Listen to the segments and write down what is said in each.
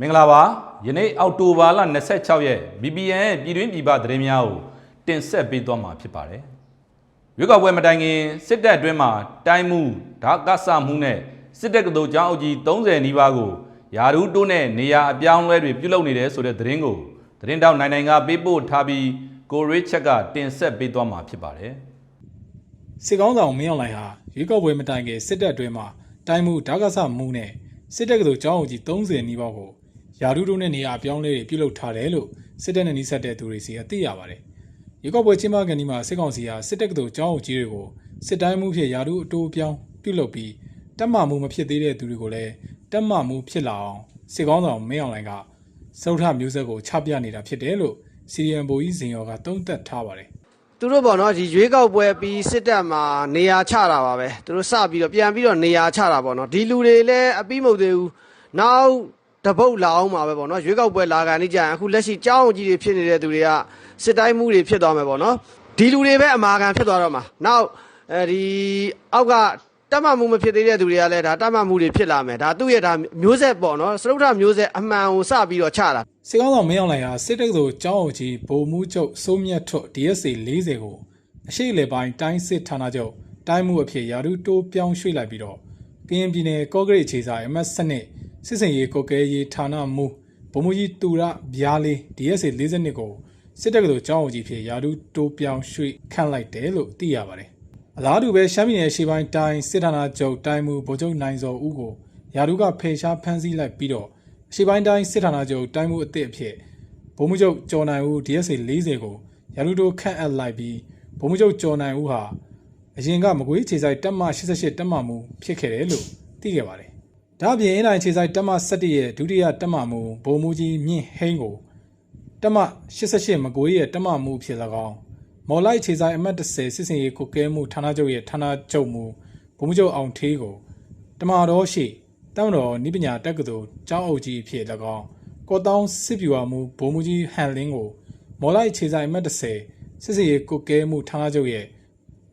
မင်္ဂလာပါယနေ့အောက်တိုဘာလ26ရက် BBN ရဲ့ပြည်တွင်းပြည်ပသတင်းများကိုတင်ဆက်ပေးသွားမှာဖြစ်ပါတယ်ရွေးကောက်ပွဲမတိုင်ခင်စစ်တပ်အတွင်းမှာတိုင်းမှုဓာကဆမှုနဲ့စစ်တပ်ကတော်ကြောင်းအုပ်ကြီး30နီးပါးကိုယာရူးတိုးနဲ့နေရာအပြောင်းအလဲတွေပြုလုပ်နေတယ်ဆိုတဲ့သတင်းကိုသတင်းတောက်နိုင်နိုင်ကပေးပို့ထားပြီးကိုရစ်ချက်ကတင်ဆက်ပေးသွားမှာဖြစ်ပါတယ်စစ်ကောင်းဆောင်မင်းအောင်လှိုင်ဟာရွေးကောက်ပွဲမတိုင်ခင်စစ်တပ်အတွင်းမှာတိုင်းမှုဓာတ်ကဆမှုနဲ့စစ်တပ်ကတို့ကျောင်းအုပ်ကြီး30နီးပါးကို ယာဒူးတို့နဲ့နေရာအပြောင်းလဲတွေပြုလုပ်ထားတယ်လို့စစ်တပ်နဲ့နှိစက်တဲ့သူတွေစီကသိရပါတယ်။ရွေးကောက်ပွဲချင်းမကန်ဒီမှာစစ်ကောင်စီဟာစစ်တပ်ကတို့ကျောင်းအုပ်ကြီးတွေကိုစစ်တိုင်းမှုဖြစ်ယာဒူးအတိုးပြောင်းပြုလုပ်ပြီးတက်မှမှုမဖြစ်သေးတဲ့သူတွေကိုလည်းတက်မှမှုဖြစ်လာအောင်စစ်ကောင်းဆောင်မင်းအောင်လှိုင်ကစုထမျိုးဆက်ကိုချပြနေတာဖြစ်တယ်လို့စီရီယံဘိုကြီးဇင်ရောကသုံးသပ်ထားပါတယ်။သူတို့ပေါ့နော်ဒီရွေးကောက်ပွဲပြီးစစ်တပ်မှာနေရာချတာပါပဲသူတို့စပြီးတော့ပြန်ပြီးတော့နေရာချတာပေါ့နော်ဒီလူတွေလည်းအပြီးမဟုတ်သေးဘူးနောက် တပုတ်လာအောင်ပါပဲပေါ့နော်ရွေးကောက်ပွဲလာကန်နေကြရင်အခုလက်ရှိကြောင်းကြီးတွေဖြစ်နေတဲ့သူတွေကစစ်တိုင်းမှုတွေဖြစ်သွားမယ်ပေါ့နော်ဒီလူတွေပဲအမာခံဖြစ်သွားတော့မှာနောက်အဲဒီအောက်ကတတ်မှတ်မှုမဖြစ်သေးတဲ့သူတွေကလည်းဒါတတ်မှတ်မှုတွေဖြစ်လာမယ်ဒါသူ့ရဲ့ဒါမျိုးဆက်ပေါ့နော်စရုပ်ထမျိုးဆက်အမှန်ကိုစပြီးတော့ချတာစစ်ကောင်းဆောင်မင်းအောင်လှိုင်ဟာစစ်တပ်ကတော်ကျောင်းအုပ်ကြီးဗိုလ်မှူးချုပ်စိုးမြတ်ထွတ် DSA 40ကိုအရှိလေပိုင်းတိုင်းစစ်ဌာနချုပ်တိုင်းမှုအဖြစ်ယာရုတိုးပြောင်းရွှေ့လိုက်ပြီးတော့ကရင်ပြည်နယ်ကော့ဂရိတ်ခြေဆိုင် MS စနစ် စစ်စင်ရေးကိုကဲရေးဌာနမှူးဗိုလ်မှူးကြီးတူရဗျားလေး DSA 42ကိုစစ်တပ်ကတော်ကျောင်းအုပ်ကြီးဖြစ်ယာရုတိုးပြောင်းရွှေ့ခန့်လိုက်တယ်လို့သိရပါတယ်အလားတူပဲရှမ်းပြည်နယ်ရှေ့ပိုင်းတိုင်းစစ်ဌာနချုပ်တိုင်းမှုဗိုလ်ချုပ်နိုင်စောဦးကိုယာရုကဖေရှားဖမ်းဆီးလိုက်ပြီးတော့အရှိပိုင်းတိုင်းစစ်ဌာနချုပ်တိုင်းမှုအသစ်အဖြစ်ဗိုလ်မှူးချုပ်ကျော်နိုင်ဦး DSA 40ကိုရလူတိုခန့်အပ်လိုက်ပြီးဗိုလ်မှူးချုပ်ကျော်နိုင်ဦးဟာအရင်ကမကွေးခြေဆိုင်တက်မ88တက်မမှုဖြစ်ခဲ့တယ်လို့သိခဲ့ပါတယ်။ ဒါ့အပြင်အင်းတိုင်းခြေဆိုင်တက်မ17ရဲ့ဒုတိယတက်မမှုဗိုလ်မှူးကြီးမြင့်ဟိန်းကိုတက်မ88မကွေးရဲ့တက်မမှုဖြစ်၎င်းမော်လိုက်ခြေဆိုင်အမှတ်10စစ်စင်ရေးကိုကဲမှုဌာနချုပ်ရဲ့ဌာနချုပ်မှုဗိုလ်မှူးချုပ်အောင်ထေးကိုတမာတော်ရှိတမတော်နိပညာတက္ကသိုလ်ကျောင်းအုပ်ကြီးအဖြစ်၎င်းကော့တောင်းစစ်ပြူဝမှုဗိုလ်မှူးကြီးဟန်လင်းကိုမော်လိုက်ခြေဆိုင်အမှတ်30စစ်စေးကုတ်ကဲမှုဌာနချုပ်ရဲ့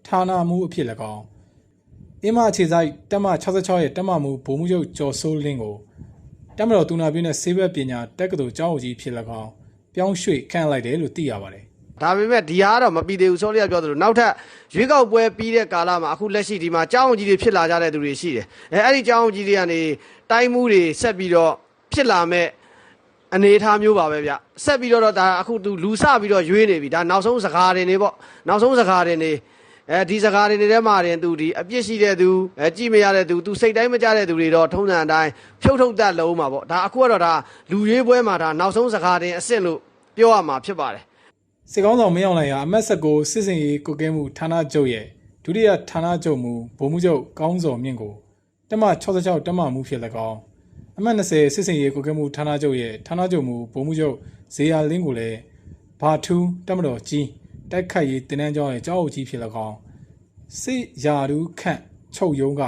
ဌာနမှုအဖြစ်၎င်း အင်းမခြေဆိုင်တက်မ66ရဲ့တက်မမှုဗိုလ်မှူးချုပ်ကျော်စိုးလင်းကိုတက်မတော်တူနာပြင်းနဲ့ဆေးဘက်ပညာတက္ကသိုလ်ကျောင်းအုပ်ကြီးဖြစ်၎င်းပြောင်းရွှေ့ခန့်လိုက်တယ်လို့သိရပါတယ်ဒါပေမဲ့ဒီဟာကတော့မပြီးသေးဘူးစောလေးကပြောသလိုနောက်ထပ်ရွေးကောက်ပွဲပြီးတဲ့ကာလမှာအခုလက်ရှိဒီမှာကြောင်းအောင်ကြီးတွေဖြစ်လာကြတဲ့သူတွေရှိတယ်အဲအဲ့ဒီကြောင်းအောင်ကြီးတွေကနေတိုင်းမှုတွေဆက်ပြီးတော့ဖြစ်လာမဲ့အနေအထားမျိုးပါပဲဗျဆက်ပြီးတော့ဒါအခုသူလူစပြီးတော့ရွေးနေပြီဒါနောက်ဆုံးစကားတွေနေပေါ့နောက်ဆုံးစကားတွေနေ အဲဒီစကားတွေနေထဲမှာတင်သူဒီအပြစ်ရှိတဲ့သူအဲကြည့်မရတဲ့သူသူစိတ်တိုင်းမကြတဲ့သူတွေတော့ထုံးစံအတိုင်းဖြုတ်ထုတ်တတ်လုံးမှာပေါ့ဒါအခုကတော့ဒါလူရွေးပွဲမှာဒါနောက်ဆုံးစကားတင်အစ်စ်လို့ပြောရမှာဖြစ်ပါတယ်စစ်ကောင်းဆောင်မင်းအောင်လှိုင်ဟာအမတ်ဆက်ကိုစစ်စင်ရေးကုတ်ကဲမှုဌာနချုပ်ရဲ့ဒုတိယဌာနချုပ်မူဗိုလ်မှူးချုပ်ကောင်းစော်မြင့်ကိုတက်မ66တက်မမှုဖြစ်၎င်းအမတ်20စစ်စင်ရေးကုတ်ကဲမှုဌာနချုပ်ရဲ့ဌာနချုပ်မူဗိုလ်မှူးချုပ်ဇေယျလင်းကိုလည်းဘာထူးတက်မတော်ကြီး တိုက်ခိုက်ရေးတင်နန်းကျောင်းရဲ့ကျောင်းအုပ်ကြီးဖြစ်၎င်းစစ်ရာထူးခန့်ချုပ်ယုံက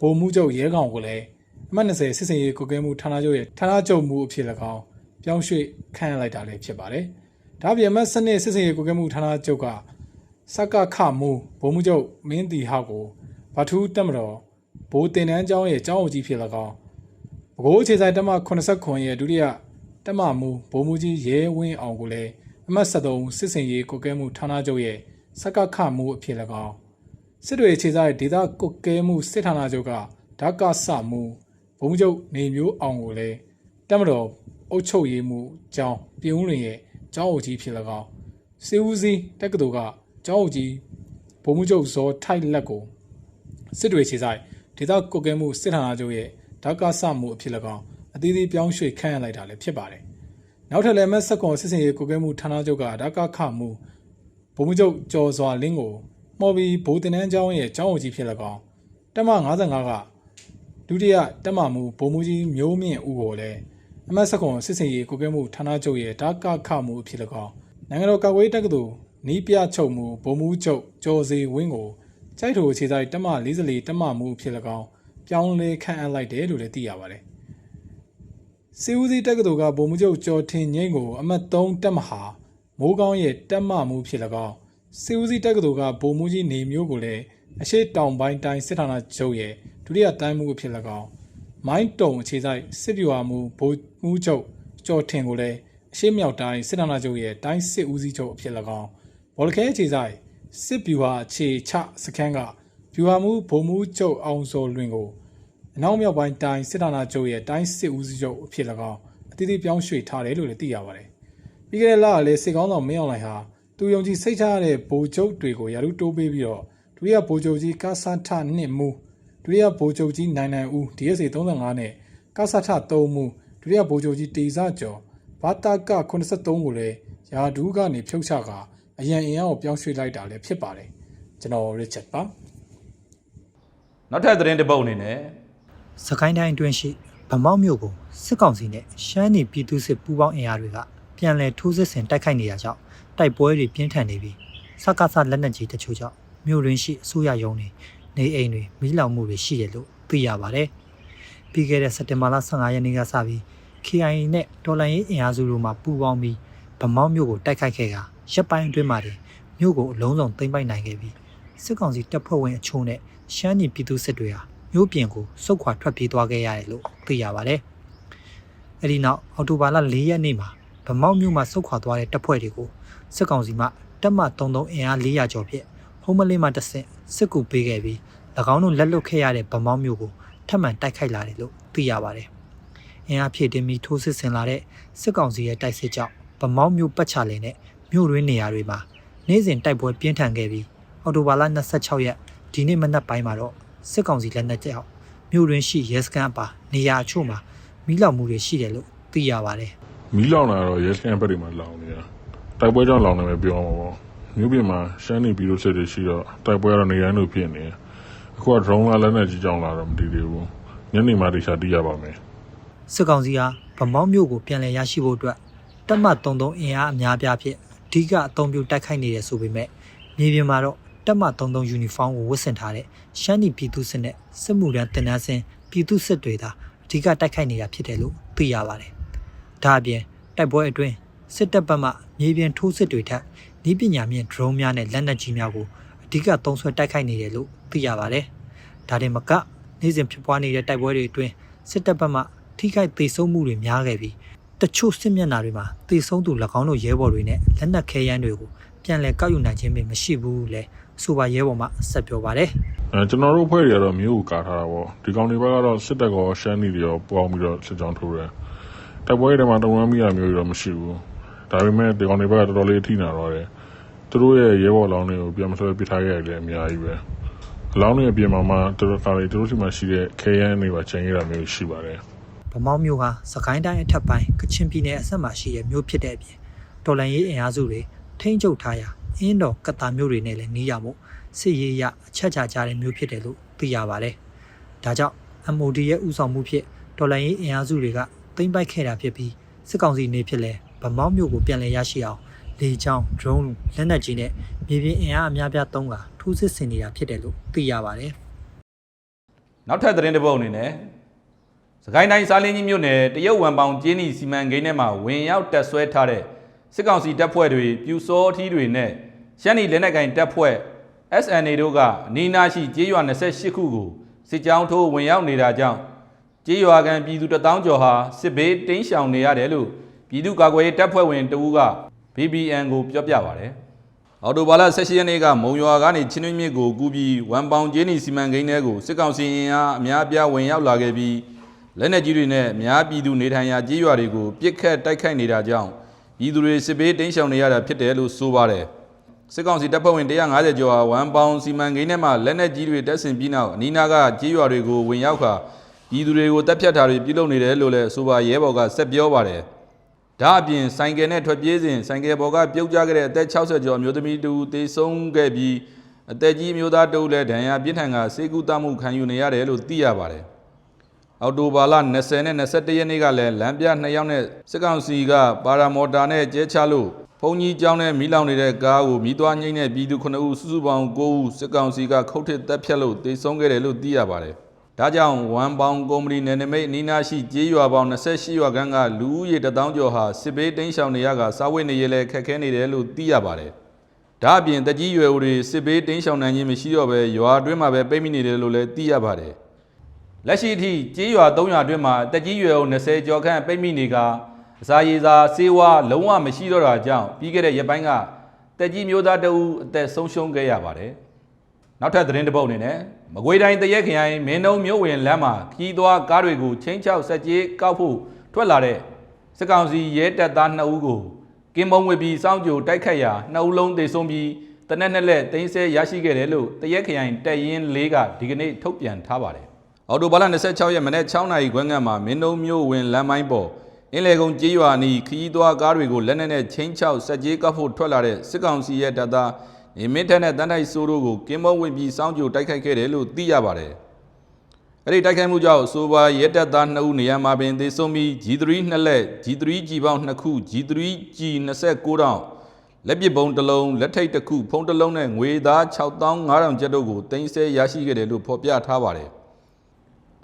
ဗိုလ်မှူးချုပ်ရဲကောင်ကိုလည်းအမတ်20စစ်စင်ရေးကုတ်ကဲမှုဌာနချုပ်ရဲ့ဌာနချုပ်မူအဖြစ်၎င်းပြောင်းရွှေ့ခန့်အပ်လိုက်တာလည်းဖြစ်ပါတယ်။ဒါ့အပြင်မတ်စနစ်စစ်စင်ရေးကိုကဲမှုဌာနချုပ်ကစကခမူဗိုလ်မှူးချုပ်မင်းတီဟောက်ကိုဗထူးတက်မတော်ဘိုးတင်တန်းကျောင်းရဲ့ကျောင်းအုပ်ကြီးဖြစ်၎င်းဘကိုးအခြေဆိုင်တက်မ89ရဲ့ဒုတိယတက်မမူဗိုလ်မှူးကြီးရဲဝင်းအောင်ကိုလည်း အမတ်73စစ်စင်ရေးကိုကဲမှုဌာနချုပ်ရဲ့စကခမူအဖြစ်၎င်းစစ်တွေအခြေဆိုင်ဒေသကိုကဲမှုစစ်ဌာနချုပ်ကဓာကဆမူဗိုလ်မှူးချုပ်နေမျိုးအောင်ကိုလည်းတက်မတော်အုပ်ချုပ်ရေးမှုကျောင်းပြည်ဦးလွင်ရဲ့ကျောင်းအုပ်ကြီးဖြစ်၎င်းစေဦးစီးတက္ကသိုလ်ကကျောင်းအုပ်ကြီးဗိုလ်မှူးချုပ်ဇော်ထိုက်လက်ကိုစစ်တွေခြေဆိုင်ဒေသကုတ်ကဲမှုစစ်ဌာနချုပ်ရဲ့ဓာကဆမှုအဖြစ်၎င်းအသီးသီးပြောင်းရွှေ့ခန့်ရလိုက်တာလည်းဖြစ်ပါတယ်။ နောက်ထပ်လည်းမက်ဆက်ကွန်စစ်စင်ရေးကုတ်ကဲမှုဌာနချုပ်ကဓာကခမှုဗိုလ်မှူးချုပ်ကျော်စွာလင်းကိုမှော်ပြီးဗိုလ်တင်နန်းကျောင်းရဲ့ကျောင်းအုပ်ကြီးဖြစ်၎င်းတက်မ55ကဒုတိယတက်မမှုဗိုလ်မှူးကြီးမျိုးမြင့်ဦးကိုလည်းအမတ်စကွန်စစ်စင်ရေးကိုကဲမှုဌာနချုပ်ရဲ့ဓာကခမှုအဖြစ်၎င်းနိုင်ငံတော်ကာကွယ်ရေးတက္ကသိုလ်နီးပြချုပ်မှုဗိုလ်မှူးချုပ်ကျော်စီဝင်းကိုကြိုက်ထိုအခြေဆိုင်တက်မ44တက်မမှုအဖြစ်၎င်းပြောင်းလဲခန့်အပ်လိုက်တယ်လို့လည်းသိရပါတယ် စီဦးစီးတက္ကသိုလ်ကဗိုလ်မှူးချုပ်ကျော်ထင်ငိမ့်ကိုအမတ်3တက်မဟာမိုးကောင်းရဲ့တက်မမှုဖြစ်၎င်းစီဦးစီးတက္ကသိုလ်ကဗိုလ်မှူးကြီးနေမျိုးကိုလည်းအရှိတောင်ပိုင်းတိုင်းစစ်ဌာနချုပ်ရဲ့ဒုတိယတိုင်းမှုအဖြစ်၎င်းမိုင်းတုံအခြေဆိုင်စစ်ဗျူဟာမှုဗိုလ်မှူးချုပ်ကျော်ထင်ကိုလည်းအရှိမြောက်တိုင်းစစ်ဌာနချုပ်ရဲ့တိုင်းစစ်ဦးစီးချုပ်အဖြစ်၎င်းဘော်လခဲအခြေဆိုင်စစ်ဗျူဟာအခြေချစခန်းကဗျူဟာမှုဗိုလ်မှူးချုပ်အောင်စောလွင်ကို အနောက်မြောက်ပိုင်းတိုင်းစစ်ဌာနချုပ်ရဲ့တိုင်းစစ်ဦးစီးချုပ်အဖြစ်၎င်းအသီးသီးပြောင်းရွှေ့ထားတယ်လို့လည်းသိရပါတယ်။ပြီးခဲ့တဲ့လကလည်းစစ်ကောင်းဆောင်မင်းအောင်လှိုင်ဟာသူယုံကြည်စိတ်ချရတဲ့ဗိုလ်ချုပ်တွေကိုယာရုတိုးပေးပြီးတော့ဒုတိယဗိုလ်ချုပ်ကြီးကာဆာထနှစ်မူဒုတိယဗိုလ်ချုပ်ကြီးနိုင်နိုင်ဦး DSA 35နဲ့ကာဆာထ3မူဒုတိယဗိုလ်ချုပ်ကြီးတေဇကျော်ဘာတာက83ကိုလည်းယာဒူးကနေဖြုတ်ချကာအရန်အင်အားကိုပြောင်းရွှေ့လိုက်တာလည်းဖြစ်ပါတယ်ကျွန်တော်ရစ်ချက်ပါနောက်ထပ်သတင်းတစ်ပုဒ်အနေနဲ့ စကိုင်းတိုင်းအတွင်းရှိဗမောက်မြို့ကိုစစ်ကောင်စီနဲ့ရှမ်းပြည်ပြည်သူစစ်ပူးပေါင်းအင်အားတွေကပြန်လည်ထိုးစစ်ဆင်တိုက်ခိုက်နေတာကြောင့်တိုက်ပွဲတွေပြင်းထန်နေပြီးစက္ကစလက်နက်ကြီးတချို့ကြောင့်မြို့ရင်းရှိအစိုးရရုံးတွေနေအိမ်တွေမိလောင်မှုတွေရှိတယ်လို့သိရပါတယ်။ပြီးခဲ့တဲ့စက်တင်ဘာလ15ရက်နေ့ကစပြီး KIA နဲ့တော်လိုင်းရေးအင်အားစုတို့မှပူးပေါင်းပြီးဗမောက်မြို့ကိုတိုက်ခိုက်ခဲ့ကရပ်ပိုင်းအတွင်းမှာတင်မြို့ကိုအလုံးစုံသိမ်းပိုက်နိုင်ခဲ့ပြီးစစ်ကောင်စီတပ်ဖွဲ့ဝင်အချို့နဲ့ရှမ်းပြည်ပြည်သူစစ်တွေဟာ မြို့ပြင်ကိုစုတ်ခွာထွက်ပြေးသွားခဲ့ရတယ်လို့သိရပါတယ်။အဲဒီနောက်အော်တိုဘာလ၄ရက်နေ့မှာဗမောက်မြို့မှာစုတ်ခွာသွားတဲ့တပ်ဖွဲ့တွေကိုစစ်ကောင်စီမှတပ်မ33အင်အား400ကျော်ဖြင့်ဟုံးမလင်းမှတဆင့်စစ်ကူပေးခဲ့ပြီး၎င်းတို့လက်လွတ်ခဲ့ရတဲ့ဗမောက်မြို့ကိုထပ်မံတိုက်ခိုက်လာတယ်လို့သိရပါတယ်။အင်အားဖြည့်တင်းပြီးထိုးစစ်ဆင်လာတဲ့စစ်ကောင်စီရဲ့တိုက်စစ်ကြောင့်ဗမောက်မြို့ပတ်ချလည်နဲ့မြို့ရင်းနေရာတွေမှာနေ့စဉ်တိုက်ပွဲပြင်းထန်ခဲ့ပြီးအော်တိုဘာလ26ရက်ဒီနေ့မနက်ပိုင်းမှာတော့ စစ်ကောင်စီလက်နက်ကြောက်မြို့ရင်းရှိရဲစခန်းအပါနေရာအချို့မှာမိလောက်မှုတွေရှိတယ်လို့သိရပါတယ်မီးလောင်လာတော့ရဲစခန်းဘက်တွေမှာလောင်နေတာတိုက်ပွဲကြောင့်လောင်နေမယ်ပြောမှာပေါ့မြို့ပြင်မှာရှမ်းနေပြီးလို့စစ်တွေရှိတော့တိုက်ပွဲကတော့နေတိုင်းလို့ဖြစ်နေတယ်အခုက drone လာလက်နဲ့ကြီးကြောင်လာတော့မတည်သေးဘူးညနေမှတခြားသိရပါမယ်စစ်ကောင်စီဟာဗမောက်မြို့ကိုပြန်လည်ရရှိဖို့အတွက်တပ်မ33အင်အားအများပြားဖြင့်အဓိကအသုံးပြုတိုက်ခိုက်နေတယ်ဆိုပေမဲ့မြေပြင်မှာတော့ တပ်မ33ယူနီဖောင်းကိုဝတ်ဆင်ထားတဲ့ရှမ်းပြည်ပြည်သူစစ်နဲ့စစ်မှုထမ်းတင်နန်းစင်ပြည်သူစစ်တွေသာအဓိကတိုက်ခိုက်နေတာဖြစ်တယ်လို့သိရပါတယ်။ဒါအပြင်တိုက်ပွဲအတွင်းစစ်တပ်ဘက်မှမြေပြင်ထိုးစစ်တွေထက်ဤပညာမြင့် drone များနဲ့လက်နက်ကြီးများကိုအဓိကသုံးဆွဲတိုက်ခိုက်နေတယ်လို့သိရပါတယ်။ဒါတင်မကနေ့စဉ်ဖြစ်ပွားနေတဲ့တိုက်ပွဲတွေအတွင်းစစ်တပ်ဘက်မှထိခိုက်ဒေဆုံးမှုတွေများခဲ့ပြီးတချို့စစ်မျက်နှာတွေမှာဒေဆုံးသူ၎င်းတို့ရဲဘော်တွေနဲ့လက်နက်ခဲယမ်းတွေကိုပြန်လည်ကောက်ယူနိုင်ခြင်းပဲမရှိဘူးလေ ဆိုပါရဲဘော်မှဆက်ပြောပါတယ်အဲကျွန်တော်တို့အဖွဲ့တွေကတော့မြို့ကိုကာထားတာပေါ့ဒီကောင်တွေဘက်ကတော့စစ်တပ်ကောရှမ်းနေတွေရောပေါင်းပြီးတော့စစ်ကြောင်းထိုးတယ်တိုက်ပွဲတွေမှာတုံ့ပြန်မိတာမျိုးတွေတော့မရှိဘူးဒါပေမဲ့ဒီကောင်တွေဘက်ကတော်တော်လေးအထိနာတော့တယ်သူတို့ရဲ့ရဲဘော်လောင်းတွေကိုပြန်မဆွဲပစ်ထားခဲ့ရတယ်အများကြီးပဲအလောင်းတွေအပြင်မှာမှသူတို့ကလည်းသူတို့ရှိမှရှိတဲ့ခဲယမ်းတွေပါချိန်ရတာမျိုးရှိပါတယ်ဗမောက်မြို့ဟာစကိုင်းတိုင်းအထက်ပိုင်းကချင်ပြည်နယ်အဆက်မှာရှိတဲ့မြို့ဖြစ်တဲ့အပြင်တော်လန်ရေးအင်အားစုတွေထိန်းချုပ်ထားရာ အင်းတော်ကတာမြို့တွေနဲ့လည်းနီးရမှုစစ်ရေးရအချက်ချကြတဲ့မြို့ဖြစ်တယ်လို့သိရပါတယ်။ဒါကြောင့် MOD ရဲ့ဥဆောင်မှုဖြင့်တော်လန်ရေးအင်အားစုတွေကသိမ်းပိုက်ခဲ့တာဖြစ်ပြီးစစ်ကောင်စီနေဖြစ်လဲဗမောက်မြို့ကိုပြန်လည်ရရှိအောင်လေကြောင်း drone လက်နက်ကြီးနဲ့မြေပြင်အင်အားအများပြားသုံးကထိုးစစ်ဆင်နေတာဖြစ်တယ်လို့သိရပါတယ်။နောက်ထပ်သတင်းတစ်ပုဒ်အနေနဲ့စကိုင်းတိုင်းစားလင်းကြီးမြို့နယ်တရုတ်ဝမ်ပေါင်ကျင်းနီစီမံကိန်းထဲမှာဝင်ရောက်တက်ဆွဲထားတဲ့စစ်ကောင်စီတပ်ဖွဲ့တွေပြူစောထီးတွေနဲ့ ရှမ်းနီလက်နက်ကင်တပ်ဖွဲ့ SNA တို့ကအနီးအနားရှိကျေးရွာ28ခုကိုစစ်ကြောင်းထိုးဝင်ရောက်နေတာကြောင့်ကျေးရွာကန်ပြည်သူတစ်တောင်းကျော်ဟာစစ်ဘေးတင်းရှောင်နေရတယ်လို့ပြည်သူ့ကာကွယ်ရေးတပ်ဖွဲ့ဝင်တဦးက BBN ကိုပြောပြပါဗျ။အော်တိုဘာလ16ရက်နေ့ကမုံရွာကနေချင်းတွင်းမြစ်ကိုကူးပြီးဝမ်ပေါင်ကျင်းနီစီမံကိန်းထဲကိုစစ်ကောင်စီအင်အားအများအပြားဝင်ရောက်လာခဲ့ပြီးလက်နက်ကြီးတွေနဲ့အများပြည်သူနေထိုင်ရာကြေးရွာတွေကိုပြစ်ခတ်တိုက်ခိုက်နေတာကြောင့်ပြည်သူတွေစစ်ဘေးတိမ်းရှောင်နေရတာဖြစ်တယ်လို့ဆိုပါတယ် စစ်ကောင်စီတပ်ဖွဲ့ဝင်150ကျော်ဟာဝမ်ပေါင်စီမံကိန်းထဲမှာလက်နက်ကြီးတွေတက်ဆင်ပြီးနောက်အနီးနားကကြေးရွာတွေကိုဝင်ရောက်ခါပြည်သူတွေကိုတပ်ဖြတ်တာတွေပြုလုပ်နေတယ်လို့လည်းဆိုပါရဲဘော်ကဆက်ပြောပါတယ်ဒါအပြင်ဆိုင်ကယ်နဲ့ထွက်ပြေးစဉ်ဆိုင်ကယ်ပေါ်ကပြုတ်ကျခဲ့တဲ့အသက်60ကျော်အမျိုးသမီးတူတေဆုံးခဲ့ပြီးအသက်ကြီးအမျိုးသားတူလည်းဒဏ်ရာပြင်းထန်ကစေကူတမှုခံယူနေရတယ်လို့သိရပါတယ်။အော်တိုဘာလ20နဲ့21ရက်နေ့ကလည်းလမ်းပြ2ယောက်နဲ့စစ်ကောင်စီကပါရာမော်တာနဲ့ကျဲချလို့ ဘုံကြီးကျောင်းနဲ့မီးလောင်နေတဲ့ကားကိုမိသွားငိမ့်တဲ့ပြည်သူ9ဦးစုစုပေါင်း9ဦးစစ်ကောင်စီကခုတ်ထစ်တပ်ဖြတ်လို့တေဆုံးခဲ့တယ်လို့သိရပါတယ်။ဒါကြောင့်ဝမ်ပေါင်ကုမ္ပဏီနယ်နိမိတ်အနီးနားရှိကျေးရွာပေါင်း28ရွာခန့်ကလူဦးရေ1000ကျော်ဟာစစ်ဘေးတိမ်းရှောင်နေရကစားဝတ်နေရလဲခက်ခဲနေတယ်လို့သိရပါတယ်။ဒါအပြင်တကြီးရွယ်ဦးတွေစစ်ဘေးတိမ်းရှောင်နိုင်ခြင်းမရှိတော့ဘဲရွာအတွင်းမှာပဲပိတ်မိနေတယ်လို့လည်းသိရပါတယ်။လက်ရှိအထိကြေးရွာ300အတွင်းမှာတက်ကြီးရွယ်အောင်20ကျော်ခန့်ပိတ်မိနေက အစာရေစာစေဝါလုံးဝမရှိတော့တာကြောင့်ပြီးခဲ့တဲ့ရက်ပိုင်းကတက်ကြီးမျိုးသားတအူအသက်ဆုံးရှုံးခဲ့ရပါတယ်။နောက်ထပ်သတင်းတစ်ပုဒ်အနေနဲ့မကွေးတိုင်းတရက်ခရိုင်မင်းတုံမြို့ဝင်လမ်းမှာခီးသွားကားတွေကိုချင်းချောက်ဆက်ကြေးကောက်ဖို့ထွက်လာတဲ့စစ်ကောင်စီရဲတပ်သား2ဦးကိုကင်းမုံဝေပြီးစောင်းကြိုတိုက်ခတ်ရာ2ဦးလုံးသေဆုံးပြီးတနက်နဲ့လက်သိမ်းဆဲရရှိခဲ့တယ်လို့တရက်ခရိုင်တပ်ရင်း၄ကဒီကနေ့ထုတ်ပြန်ထားပါတယ်။အော်တိုဘာလ26ရက်မနေ့6နာရီခွဲငန့်မှာမင်းတုံမြို့ဝင်လမ်းပိုင်းပေါ် အင်းလေကုန်းကြေးရွာနီးခီးသွားကားတွေကိုလက်နက်နဲ့ချင်းချောက်ဆက်ကြေးကောက်ဖို့ထွက်လာတဲ့စစ်ကောင်စီရဲ့တပ်သားနေမင်းထက်နဲ့တန်းတိုက်ဆိုးတို့ကိုကင်းမုံဝင်ပြီးစောင်းကြိုတိုက်ခိုက်ခဲ့တယ်လို့သိရပါတယ်။အဲ့ဒီတိုက်ခိုက်မှုကြောင့်ဆိုပါရဲတပ်သား2ဦးနေရာမှာပင်သေဆုံးပြီး G3 နှစ်လက် G3 G ပေါင်း2ခု G3 G 29တောင်လက်ပစ်ပုံတစ်လုံးလက်ထိတ်တစ်ခုဖုံးတစ်လုံးနဲ့ငွေသား6500ကျပ်တို့ကိုတင်ဆက်ရရှိခဲ့တယ်လို့ဖော်ပြထားပါတယ်။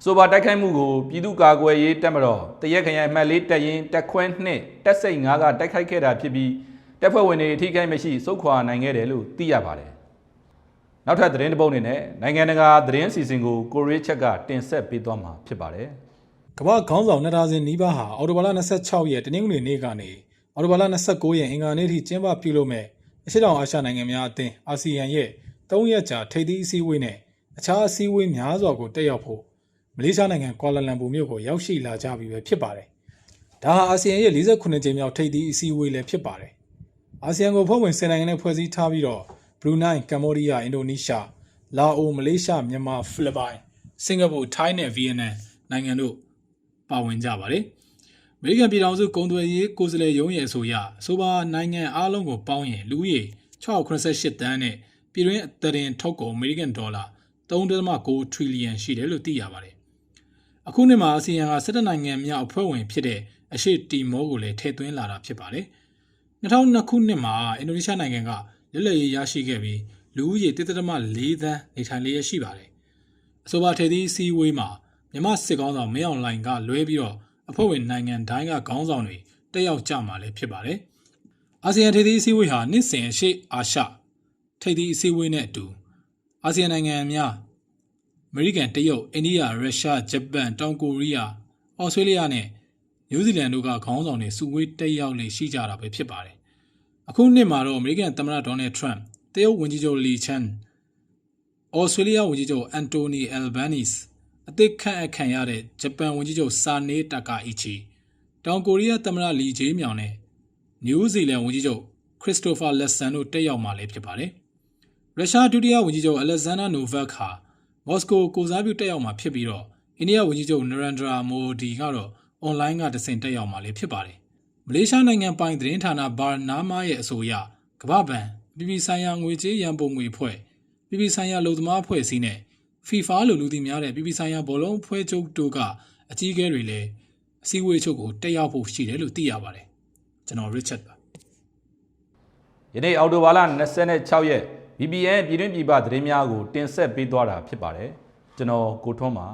ဆိုပါတိုက်ခိုက်မှုကိုပြည်သူ့ကာကွယ်ရေးတပ်မတော်တရက်ခရိုင်အမှတ်လေးတပ်ရင်းတပ်ခွဲ2တပ်စိတ်9ကတိုက်ခိုက်ခဲ့တာဖြစ်ပြီးတပ်ဖွဲ့ဝင်တွေအထိကိမရှိစုခွာနိုင်ခဲ့တယ်လို့သိရပါတယ်။နောက်ထပ်သတင်းတစ်ပုဒ်အနေနဲ့နိုင်ငံတကာသတင်းစီစဉ်ကိုကိုရီးချက်ကတင်ဆက်ပေးသွားမှာဖြစ်ပါတယ်။ကမ္ဘာခေါင်းဆောင်နှစ်ဒါဇင်နီးပါးဟာအော်တိုဘာလ26ရက်တနင်္ဂနွေနေ့ကနေအော်တိုဘာလ29ရက်အင်္ဂါနေ့ထိကျင်းပပြုလုပ်မဲ့အရှေ့တောင်အာရှနိုင်ငံများအသင်းအာဆီယံရဲ့၃ရက်ကြာထိပ်သီးအစည်းအဝေးနဲ့အခြားအစည်းအဝေးများစွာကိုတက်ရောက်ဖို့မ လေးရှားနိုင်ငံကွာလာလမ်ပူမြို့ကိုရောက်ရှိလာကြပြီပဲဖြစ်ပါတယ်။ဒါဟာအာဆီယံရဲ့48ကြိမ်မြောက်ထိပ်သီးအစည်းအဝေးလည်းဖြစ်ပါတယ်။အာဆီယံကိုဖွဲ့ဝင်10နိုင်ငံနဲ့ဖွဲ့စည်းထားပြီးတော့ဘရူနိုင်းကမ္ဘောဒီးယားအင်ဒိုနီးရှားလာအိုမလေးရှားမြန်မာဖိလစ်ပိုင်စင်ကာပူထိုင်းနဲ့ဗီယက်နမ်နိုင်ငံတို့ပါဝင်ကြပါတယ်။အမေရိကန်ပြည်ထောင်စုကုန်သွယ်ရေးကိုယ်စားလှယ်ရုံးရဲ့အဆိုအရအဆိုပါနိုင်ငံအားလုံးကိုပေါင်းရင်လူဦးရေ688တန်းနဲ့ပြည်တွင်းအသရင်ထုတ်ကုန်အမေရိကန်ဒေါ်လာ3.9ထရီလီယံရှိတယ်လို့သိရပါတယ်။ အခုနှစ်မှာအာဆီယံက17နိုင်ငံမြောက်အဖွဲ့ဝင်ဖြစ်တဲ့အရှေ့တီမောကိုလည်းထည့်သွင်းလာတာဖြစ်ပါတယ်။2002ခုနှစ်မှာအင်ဒိုနီးရှားနိုင်ငံကလက်လက်ရေးရရှိခဲ့ပြီးလူဦးရေ1.4သန်းနေထိုင်လျက်ရှိပါတယ်။အဆိုပါထည့်သီးအစည်းအဝေးမှာမြန်မာစစ်ကောင်းဆောင်မင်းအောင်လှိုင်ကလွဲပြီးတော့အဖွဲ့ဝင်နိုင်ငံတိုင်းကခေါင်းဆောင်တွေတက်ရောက်ကြမှာလည်းဖြစ်ပါတယ်။အာဆီယံထိပ်သီးအစည်းအဝေးဟာနှစ်စဉ်အရှိအာရှထိပ်သီးအစည်းအဝေးနဲ့အတူအာဆီယံနိုင်ငံများ အမေရိကန်တရုတ်အိန္ဒိယရုရှားဂျပန်တောင်ကိုရီးယားဩစတြေးလျနဲ့နယူးဇီလန်တို့ကခေါင်းဆောင်တွေစုဝေးတက်ရောက်လေရှိကြတာပဲဖြစ်ပါတယ်။အခုနှစ်မှာတော့အမေရိကန်သမ္မတဒေါ်နယ်ထရန့်တရုတ်ဝန်ကြီးချုပ်လီချန်ဩစတြေးလျဝန်ကြီးချုပ်အန်တိုနီအယ်ဘာနီစ်အသစ်ခန့်အပ်ခံရတဲ့ဂျပန်ဝန်ကြီးချုပ်ဆာနေတာကာအီချီတောင်ကိုရီးယားသမ္မတလီဂျေးမြောင်နဲ့နယူးဇီလန်ဝန်ကြီးချုပ်ခရစ်စတိုဖာလက်ဆန်တို့တက်ရောက်မှာလည်းဖြစ်ပါတယ်။ရုရှားဒုတိယဝန်ကြီးချုပ်အလက်ဇန်ဒါနိုဗက်ဟာ မော်စကိုကိုစားပြုတက်ရောက်မှာဖြစ်ပြီးတော့အိန္ဒိယဝန်ကြီးချုပ်နရန်ဒရာမိုဒီကတော့အွန်လိုင်းကတဆင့်တက်ရောက်မှာလည်းဖြစ်ပါတယ်။မလေးရှားနိုင်ငံပိုင်သတင်းဌာနဘာနာမာရဲ့အဆိုအရကမ္ဘာ့ဘဏ်ပြည်ပဆိုင်ရာငွေကြေးရန်ပုံငွေဖွဲ့ပြည်ပဆိုင်ရာလူသမားအဖွဲ့အစည်းနဲ့ FIFA လိုလူသိများတဲ့ပြည်ပဆိုင်ရာဘောလုံးဖွဲ့ချုပ်တို့ကအကြီးအကဲတွေလည်းအစည်းအဝေးချုပ်ကိုတက်ရောက်ဖို့ရှိတယ်လို့သိရပါတယ်။ကျွန်တော် Richard ပါယနေ့အော်တိုဘာလ26ရက် BBN ပြည်တွင်းပြည်ပသတင်းများကိုတင်ဆက်ပေးသွားတာဖြစ်ပါတယ်ကျွန်တော်ကိုထွန်းပါ